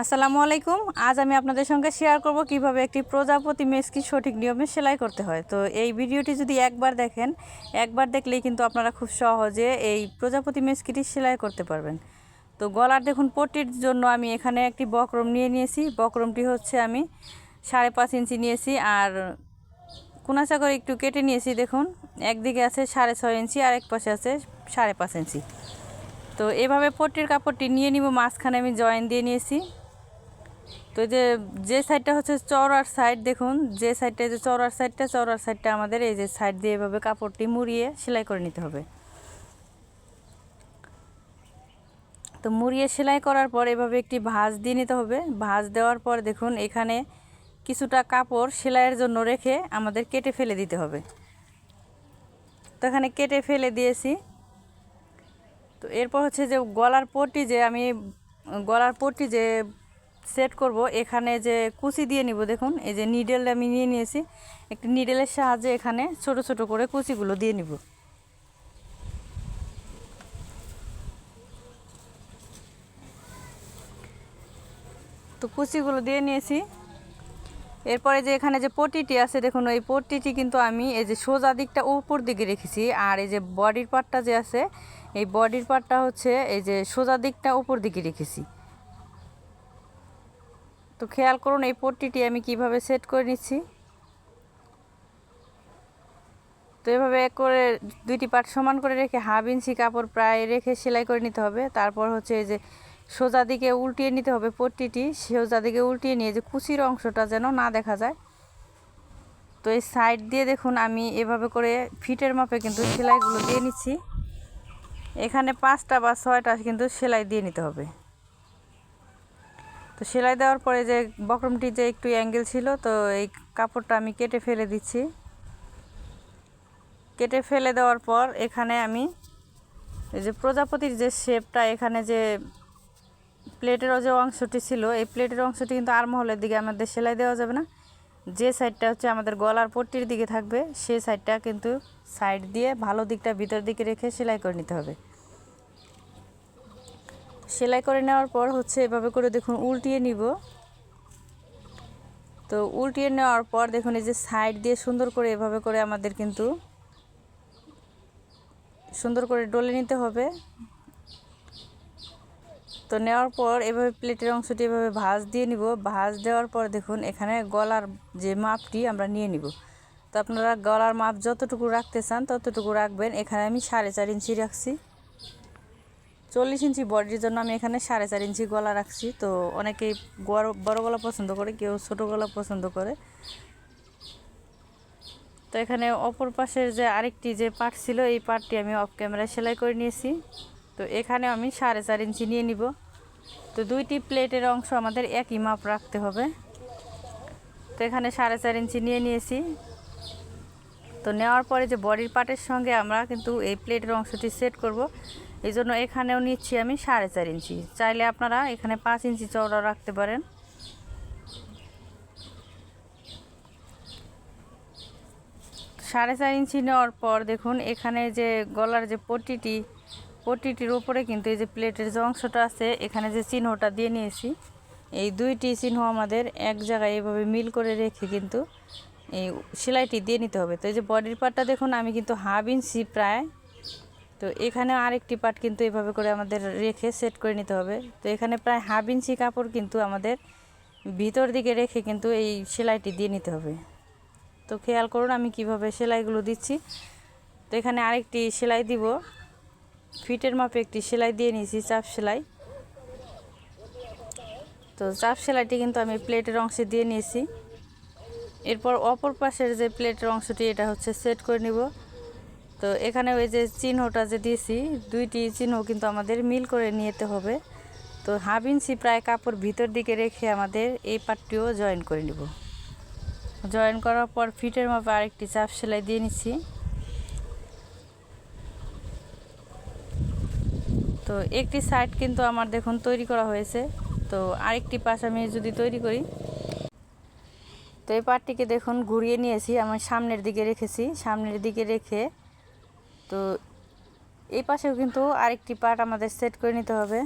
আসসালামু আলাইকুম। আজ আমি আপনাদের সঙ্গে শেয়ার করব কীভাবে একটি প্রজাপতি মেসকি সঠিক নিয়মে সেলাই করতে হয়। তো এই ভিডিওটি যদি একবার দেখেন, একবার দেখলেই কিন্তু আপনারা খুব সহজে এই প্রজাপতি মেসকিটি সেলাই করতে পারবেন। তো গলার দেখুন পট্টির জন্য আমি এখানে একটি বক্রম নিয়ে নিয়েছি। বক্রমটি হচ্ছে আমি সাড়ে পাঁচ ইঞ্চি নিয়েছি আর কুনাচা করে একটু কেটে নিয়েছি দেখুন। একদিকে আছে সাড়ে ছয় ইঞ্চি আর এক পাশে আছে সাড়ে পাঁচ ইঞ্চি। তো এভাবে পট্টির কাপড়টি নিয়ে নিব, মাঝখানে আমি জয়েন দিয়ে নিয়েছি। তো যে যে সাইডটা হচ্ছে চওড়ার সাইড দেখুন, যে সাইডটা যে চওড়ার সাইডটা চওড়ার সাইডটা আমাদের এই যে সাইড দিয়ে এভাবে কাপড়টি মুড়িয়ে সেলাই করে নিতে হবে। তো মুড়িয়ে সেলাই করার পর এভাবে একটি ভাঁজ দিয়ে নিতে হবে। ভাঁজ দেওয়ার পর দেখুন, এখানে কিছুটা কাপড় সেলাইয়ের জন্য রেখে আমাদের কেটে ফেলে দিতে হবে। তো এখানে কেটে ফেলে দিয়েছি। তো এরপর হচ্ছে যে গলার পট্টি যে আমি, গলার পট্টি যে সেট করব। এখানে যে কুচি দিয়ে নিব, দেখুন, এই যে নিডেল আমি নিয়ে নিয়েছি। একটি নিডেলের সাহায্যে এখানে ছোট ছোট করে কুচিগুলো দিয়ে নিব। তো কুচিগুলো দিয়ে নিয়েছি। এরপরে যে এখানে যে পটিটি আছে, দেখুন এই পটিটি কিন্তু আমি এই যে সোজা দিকটা উপর দিকে রেখেছি। আর এই যে বডির পার্টটা যে আছে, এই বডির পার্টটা হচ্ছে এই যে সোজা দিকটা উপর দিকে রেখেছি। তো খেয়াল করুন, এই পট্টিটি আমি কীভাবে সেট করে নিচ্ছি। তো এভাবে করে দুইটি পাট সমান করে রেখে হাফ ইঞ্চি কাপড় প্রায় রেখে সেলাই করে নিতে হবে। তারপর হচ্ছে এই যে সোজা দিকে উল্টিয়ে নিতে হবে পট্টিটি, সোজা দিকে উল্টিয়ে নিয়ে যে কুচির অংশটা যেন না দেখা যায়। তো এই সাইড দিয়ে দেখুন, আমি এভাবে করে ফিটের মাপে কিন্তু সেলাইগুলো দিয়ে নিচ্ছি। এখানে পাঁচটা বা ছয়টা কিন্তু সেলাই দিয়ে নিতে হবে। তো সেলাই দেওয়ার পরে যে বক্রমটি যে একটু অ্যাঙ্গেল ছিল, তো এই কাপড়টা আমি কেটে ফেলে দিচ্ছি। কেটে ফেলে দেওয়ার পর এখানে আমি এই যে প্রজাপতির যে শেপটা, এখানে যে প্লেটের যে অংশটি ছিল, এই প্লেটের অংশটি কিন্তু আরমহলের দিকে আমাদের সেলাই দেওয়া যাবে না। যে সাইডটা হচ্ছে আমাদের গলার পট্টির দিকে থাকবে সেই সাইডটা কিন্তু সাইড দিয়ে ভালো দিকটা ভিতর দিকে রেখে সেলাই করে নিতে হবে। সেলাই করে নেওয়ার পর হচ্ছে এভাবে করে দেখুন উল্টিয়ে নিব। তো উল্টিয়ে নেওয়ার পর দেখুন এই যে সাইড দিয়ে সুন্দর করে এভাবে করে আমাদের কিন্তু সুন্দর করে ডলে নিতে হবে। তো নেওয়ার পর এভাবে প্লেটের অংশটি এভাবে ভাঁজ দিয়ে নিব। ভাঁজ দেওয়ার পর দেখুন এখানে গলার যে মাপটি আমরা নিয়ে নিব। তো আপনারা গলার মাপ যতটুকু রাখতে চান ততটুকু রাখবেন। এখানে আমি সাড়ে চার ইঞ্চি রাখছি। চল্লিশ ইঞ্চি বডির জন্য আমি এখানে সাড়ে চার ইঞ্চি গলা রাখছি। তো অনেকেই বড় গলা পছন্দ করে, কেউ ছোট গলা পছন্দ করে। তো এখানে অপর পাশের যে আরেকটি যে পার্ট ছিল, এই পার্টটি আমি অফ ক্যামেরায় সেলাই করে নিয়েছি। তো এখানে আমি সাড়ে চার ইঞ্চি নিয়ে নিব। তো দুইটি প্লেটের অংশ আমাদের একই মাপ রাখতে হবে। তো এখানে সাড়ে চার ইঞ্চি নিয়ে নিয়েছি। তো নেওয়ার পরে যে বডির পার্টের সঙ্গে আমরা কিন্তু এই প্লেটের অংশটি সেট করব। এই জন্য এখানেও নিচ্ছি আমি সাড়ে চার ইঞ্চি। চাইলে আপনারা এখানে পাঁচ ইঞ্চি চওড়া রাখতে পারেন। সাড়ে চার ইঞ্চি নেওয়ার পর দেখুন, এখানে যে গলার যে পটিটি, পটিটির উপরে কিন্তু এই যে প্লেটের যে অংশটা আছে, এখানে যে চিহ্নটা দিয়ে নিয়েছি, এই দুইটি চিহ্ন আমাদের এক জায়গায় এভাবে মিল করে রেখে কিন্তু এই সেলাইটি দিয়ে নিতে হবে। তো এই যে বডির পার্টটা দেখুন, আমি কিন্তু হাফ ইঞ্চি প্রায় তো এখানে আরেকটি পার্ট কিন্তু এভাবে করে আমাদের রেখে সেট করে নিতে হবে। তো এখানে প্রায় হাফ ইঞ্চি কাপড় কিন্তু আমাদের ভিতর দিকে রেখে কিন্তু এই সেলাইটি দিয়ে নিতে হবে। তো খেয়াল করুন আমি কীভাবে সেলাইগুলো দিচ্ছি। তো এখানে আরেকটি সেলাই দিব। ফিটের মাপে একটি সেলাই দিয়ে নিয়েছি, চাপ সেলাই। তো চাপ সেলাইটি কিন্তু আমি প্লেটের অংশে দিয়ে নিয়েছি। এরপর অপর পাশের যে প্লেটের অংশটি, এটা হচ্ছে সেট করে নিব। তো এখানে ওই যে চিহ্নটা যে দিয়েছি দুইটি চিহ্ন কিন্তু আমাদের মিল করে নিতে হবে। তো হাফ ইঞ্চি প্রায় কাপড় ভিতর দিকে রেখে আমাদের এই পাটটিও জয়েন করে নিব। জয়েন করার পর ফিটের মাপে আরেকটি চাপ সেলাই দিয়ে নিচ্ছি তো একটি সাইড কিন্তু আমার দেখুন তৈরি করা হয়েছে। তো আরেকটি পাশ আমি যদি তৈরি করি, তো এই পাটটিকে দেখুন ঘুরিয়ে নিয়েছি। আমার সামনের দিকে রেখেছি। সামনের দিকে রেখে তো এই পাশেও কিন্তু আরেকটি পার্ট আমাদের সেট করে নিতে হবে।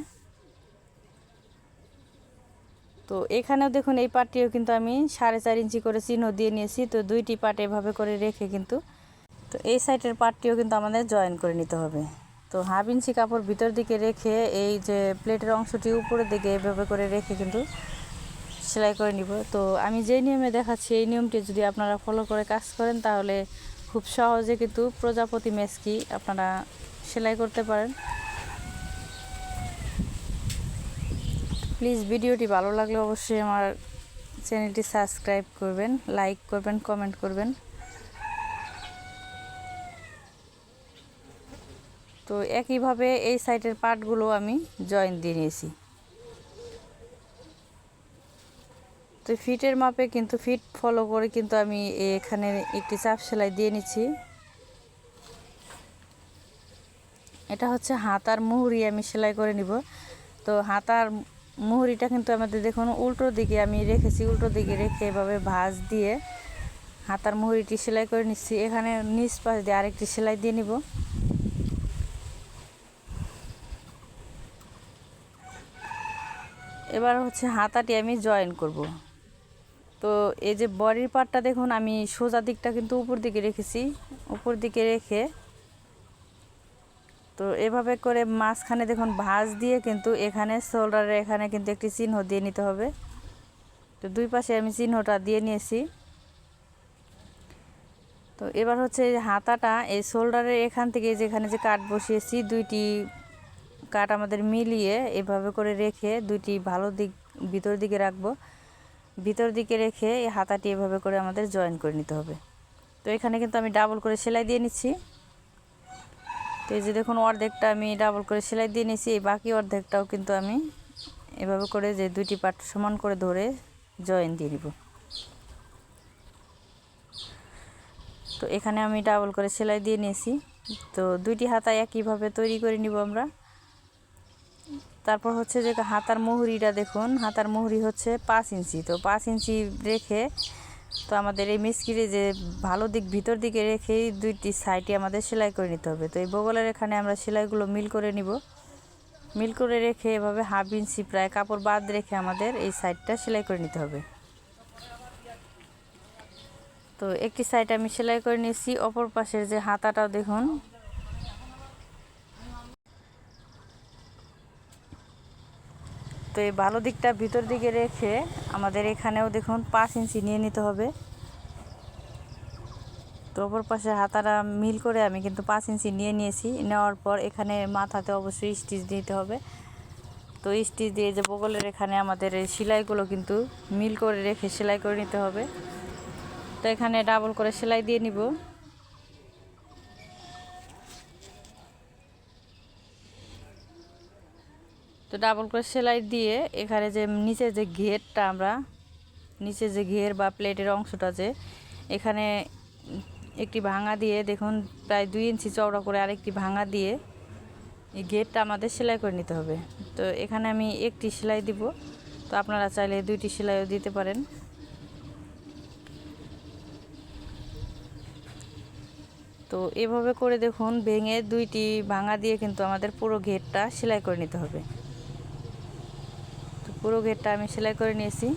তো এখানেও দেখুন এই পাটটিও কিন্তু আমি সাড়ে চার ইঞ্চি করে চিহ্ন দিয়ে নিয়েছি, তো দুইটি পাট এভাবে করে রেখে কিন্তু তো এই সাইডের পাটটিও কিন্তু আমাদের জয়েন করে নিতে হবে। তো হাফ ইঞ্চি কাপড় ভিতর দিকে রেখে এই যে প্লেটের অংশটি উপরের দিকে এভাবে করে রেখে কিন্তু সেলাই করে নিব। তো আমি যেই নিয়মে দেখাচ্ছি, এই নিয়মটি যদি আপনারা ফলো করে কাজ করেন তাহলে খুব সহজে কিন্তু প্রজাপতি মেসকি আপনারা সেলাই করতে পারেন। প্লিজ ভিডিওটি ভালো লাগলে অবশ্যই আমার চ্যানেলটি সাবস্ক্রাইব করবেন, লাইক করবেন, কমেন্ট করবেন। তো একইভাবে এই সাইডের পার্টগুলো আমি জয়েন দিয়ে নিয়েছি। তো ফিটের মাপে কিন্তু ফিট ফলো করে কিন্তু আমি এখানে একটি চাপ সেলাই দিয়ে নিচ্ছি। এটা হচ্ছে হাতার মুহুরি আমি সেলাই করে নিব। তো হাতার মুহুরিটা কিন্তু আমাদের দেখুন উল্টো দিকে আমি রেখেছি, উল্টো দিকে রেখে এভাবে ভাঁজ দিয়ে হাতার মুহুরিটি সেলাই করে নিচ্ছি। এখানে নিচ পাশ দিয়ে আরেকটি সেলাই দিয়ে নিব। এবার হচ্ছে হাতাটি আমি জয়েন করব। তো এই যে বডির পার্টটা দেখুন, আমি সোজা দিকটা কিন্তু উপর দিকে রেখেছি। উপর দিকে রেখে তো এভাবে করে মাঝখানে দেখুন, ভাঁজ দিয়ে কিন্তু এখানে শোল্ডারে এখানে কিন্তু একটি চিহ্ন দিয়ে নিতে হবে। তো দুই পাশে আমি চিহ্নটা দিয়ে নিয়েছি। তো এবার হচ্ছে হাতাটা, এই শোল্ডারের এখান থেকে যেখানে যে কাট বসিয়েছি, দুইটি কাট আমাদের মিলিয়ে এভাবে করে রেখে দুইটি ভালো দিক, ভিতর দিকে রাখব। ভিতর দিকে রেখে এই হাতাটি এভাবে করে আমাদের জয়েন করে নিতে হবে। তো এখানে কিন্তু আমি ডাবল করে সেলাই দিয়ে নিচ্ছি। তো এই যে দেখুন, অর্ধেকটা আমি ডাবল করে সেলাই দিয়ে নিয়েছি। এই বাকি অর্ধেকটাও কিন্তু আমি এভাবে করে যে দুইটি পাট সমান করে ধরে জয়েন দিয়ে নিব। তো এখানে আমি ডাবল করে সেলাই দিয়ে নিয়েছি। তো দুইটি হাতা একইভাবে তৈরি করে নিব আমরা। তারপর হচ্ছে যে হাতার মুহুরিটা দেখুন, হাতার মুহুরি হচ্ছে পাঁচ ইঞ্চি। তো পাঁচ ইঞ্চি রেখে তো আমাদের এই মিসকিরে যে ভালো দিক ভিতর দিকে রেখেই দুইটি সাইডে আমাদের সেলাই করে নিতে হবে। তো এই বগলের এখানে আমরা সেলাইগুলো মিল করে নিব। মিল করে রেখে এভাবে হাফ ইঞ্চি প্রায় কাপড় বাদ রেখে আমাদের এই সাইডটা সেলাই করে নিতে হবে। তো একটি সাইড আমি সেলাই করে নিয়েছি, অপর পাশের যে হাতাটাও দেখুন তো এই ভালো দিকটা ভিতর দিকে রেখে আমাদের এখানেও দেখুন পাঁচ ইঞ্চি নিয়ে নিতে হবে। তো অপর পাশে হাতারা মিল করে আমি কিন্তু পাঁচ ইঞ্চি নিয়ে নিয়েছি। নেওয়ার পর এখানে মাথাতে অবশ্যই স্টিচ দিতে হবে। তো স্টিচ দিয়ে যে বগলের এখানে আমাদের সেলাইগুলো কিন্তু মিল করে রেখে সেলাই করে নিতে হবে। তো এখানে ডাবল করে সেলাই দিয়ে নিব। তো ডাবল করে সেলাই দিয়ে এখানে যে নিচে যে ঘেরটা আমরা, নিচে যে ঘের বা প্লেটের অংশটা যে, এখানে একটি ভাঙা দিয়ে দেখুন প্রায় দুই ইঞ্চি চওড়া করে আরেকটি ভাঙা দিয়ে এই গেটটা আমাদের সেলাই করে নিতে হবে। তো এখানে আমি একটি সেলাই দিব। তো আপনারা চাইলে দুইটি সেলাইও দিতে পারেন। তো এভাবে করে দেখুন ভেঙে দুইটি ভাঙা দিয়ে কিন্তু আমাদের পুরো ঘেরটা সেলাই করে নিতে হবে। পুরো ঘেরটা আমি সেলাই করে নিয়েছি।